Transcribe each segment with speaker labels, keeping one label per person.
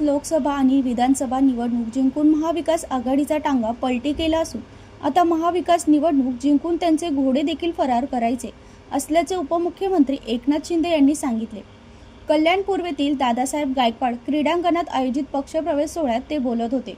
Speaker 1: लोकसभा आणि विधानसभा निवडणूक जिंकून महाविकास आघाडीचा टांगा पलटी केला असून आता महाविकास निवडणूक जिंकून त्यांचे घोडे देखील फरार करायचे असल्याचे उपमुख्यमंत्री एकनाथ शिंदे यांनी सांगितले. कल्याण पूर्वेतील दादासाहेब गायकवाड क्रीडांगणात आयोजित पक्षप्रवेश सोहळ्यात ते बोलत होते.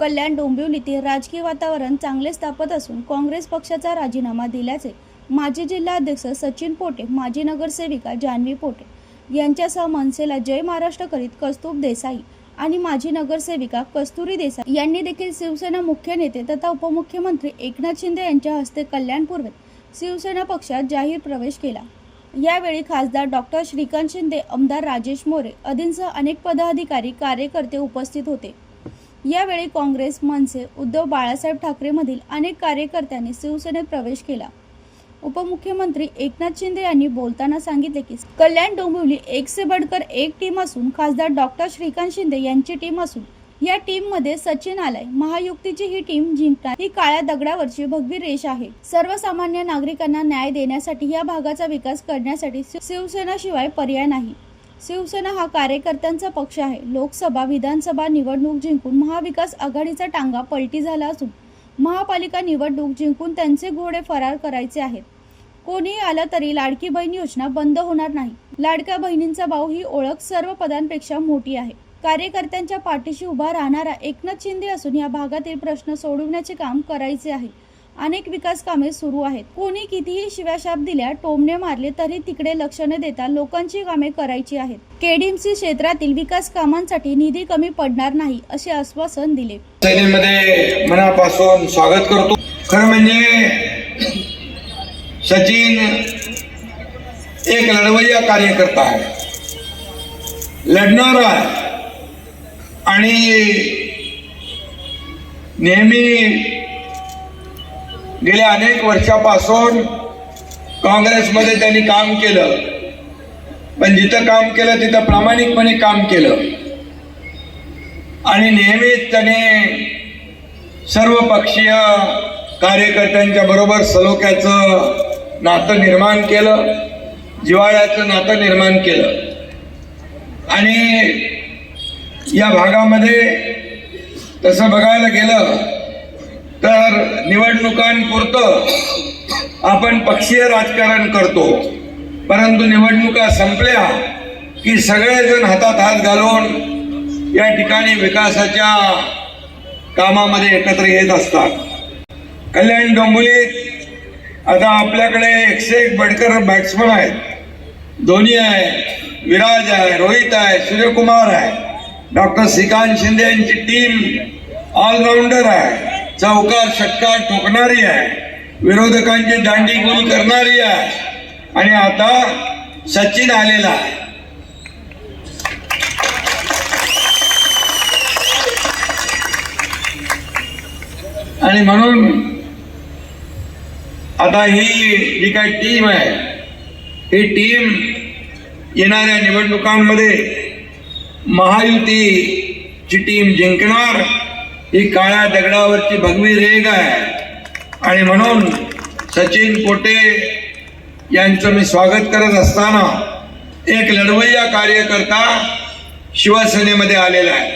Speaker 1: कल्याण डोंबिवलीतील राजकीय वातावरण चांगले स्थापत असून काँग्रेस पक्षाचा राजीनामा दिल्याचे माजी जिल्हाध्यक्ष सचिन पोटे माजी नगरसेविका जान्हवी पोटे यांच्यासह मनसेला जय महाराष्ट्र करीत कौस्तुभ देसाई आणि माजी नगरसेविका कस्तुरी देसाई यांनी देखील शिवसेना मुख्य नेते तथा उपमुख्यमंत्री एकनाथ शिंदे यांच्या हस्ते कल्याण पूर्वेत शिवसेना पक्षात जाहीर प्रवेश केला. यावेळी खासदार डॉक्टर श्रीकांत शिंदे आमदार राजेश मोरे आदींसह अनेक पदाधिकारी कार्यकर्ते उपस्थित होते. यावेळी काँग्रेस मनसे उद्धव बाळासाहेब ठाकरेमधील अनेक कार्यकर्त्यांनी शिवसेनेत प्रवेश केला. उपमुख्यमंत्री एकनाथ शिंदे यांनी बोलताना सांगितले की कल्याण डोंबिवली एक से बडकर एक टीम असून खासदार डॉक्टर श्रीकांत शिंदे यांची टीम असून या टीममध्ये सचिन आलाय महायुक्तीची ही टीम जिंकणार ही काळ्या दगडावरची भगवी रेष आहे. सर्वसामान्य नागरिकांना न्याय देण्यासाठी या भागाचा विकास करण्यासाठी शिव- शिवसेनाशिवाय पर्याय नाही. शिवसेना हा कार्यकर्त्यांचा पक्ष आहे. लोकसभा विधानसभा निवडणूक जिंकून महाविकास आघाडीचा टांगा पलटी झाला असून महापालिका निवडणूक जिंकून त्यांचे घोडे फरार करायचे आहेत. कोणी आलं तरी लाडकी बहीण योजना बंद होणार नाही. लाडक्या बहिणींचा भाऊ ही ओळख सर्व पदांपेक्षा मोठी आहे. कार्यकर्त्यांच्या पाठीशी उभा राहणारा एकनाथ शिंदे असून या भागातील प्रश्न सोडवण्याचे काम करायचे आहे. अनेक विकास कामे सुरू आहेत. कोणी कितीही शिव्याशाप दिल्या टोमणे मारले तरी तिकडे लक्ष न देता लोकांची कामे करायची आहेत. केडीएमसी क्षेत्रातील विकास कामांसाठी निधी कमी पडणार नाही असे आश्वासन दिले.
Speaker 2: मनापासून स्वागत करतो. खरं म्हणजे सचिन एक लढवय्या कार्यकर्ता आहे. लढणारा आहे आणि नेहमी गेल्या अनेक वर्षापासून काँग्रेसमध्ये त्यांनी काम केलं. पण जिथं काम केलं तिथं प्रामाणिकपणे काम केलं. आणि नेहमीच त्याने सर्व पक्षीय कार्यकर्त्यांच्या बरोबर सलोख्याचं नातं निर्माण केलं जिव्हाळ्याचं नातं निर्माण केलं. आणि या भागामध्ये तसं बघायला गेलं तर निवडणुकांपुरतं आपण पक्षीय राजकारण करतो. परंतु निवडणुका संपल्या की सगळेजण हातात हात घालून या ठिकाणी विकासाच्या कामामध्ये एकत्र येत असतात. कल्याण डोंबिवलीत आता आपल्याकडे एकशे एक बडकर बॅट्समन आहेत. धोनी आहे विराज आहे रोहित आहे सूर्यकुमार आहे. डॉक्टर श्रीकांत शिंदे यांची टीम ऑलराऊंडर आहे. चौकार षटकार ठोकणारी आहे. विरोधकांची दांडी गुल करणारी आहे. आणि आता सचिन आलेला आहे. आणि म्हणून आता ही जी काय टीम आहे ही टीम येणाऱ्या निवडणुकांमध्ये महायुतीची टीम जिंकणार ही काळ्या दगडावरची भगवी रेग आहे. आणि म्हणून सचिन पोटे यांचं मी स्वागत करत असताना एक लढवय्या कार्यकर्ता शिवसेनेमध्ये आलेला आहे.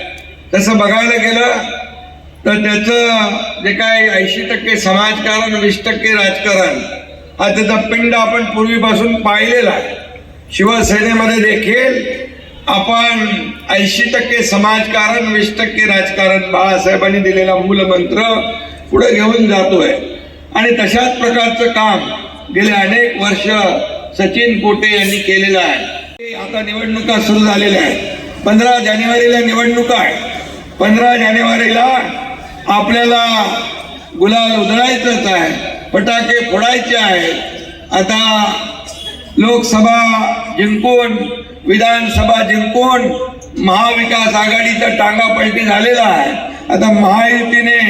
Speaker 2: तसं बघायला गेलं तर त्याचं जे काय ऐंशी टक्के समाजकारण वीस टक्के राजकारण हा त्याचा पिंड आपण पूर्वीपासून पाहिलेला आहे. शिवसेनेमध्ये देखील आपण ऐंशी टक्के समाजकारण वीस टक्के राजकारण बाळासाहेबांनी दिलेला मूलमंत्र पुढे घेऊन जातोय. आणि तशाच प्रकारचं काम गेले अनेक वर्ष सचिन कोटे यांनी केलेलं आहे. आता निवडणुका सुरू झालेल्या आहेत. पंधरा जानेवारीला निवडणुका आहे पंधरा जानेवारीला आपल्याला गुलाल उधळायचंच आहे फटाके फोडायचे आहेत. आता लोकसभा जिंकून विधानसभा जिंकून महाविकास आघाडीचा टांगापलटी झालेला आहे. आता महायुतीने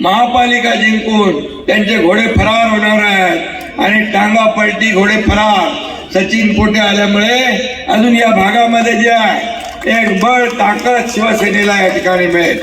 Speaker 2: महापालिका जिंकून त्यांचे घोडे फरार होणार आहेत आणि टांगापलटी घोडे फरार. सचिन पोटे आल्यामुळे अजून या भागामध्ये जे आहे एक बळ ताकद शिवसेनेला या ठिकाणी मिळेल.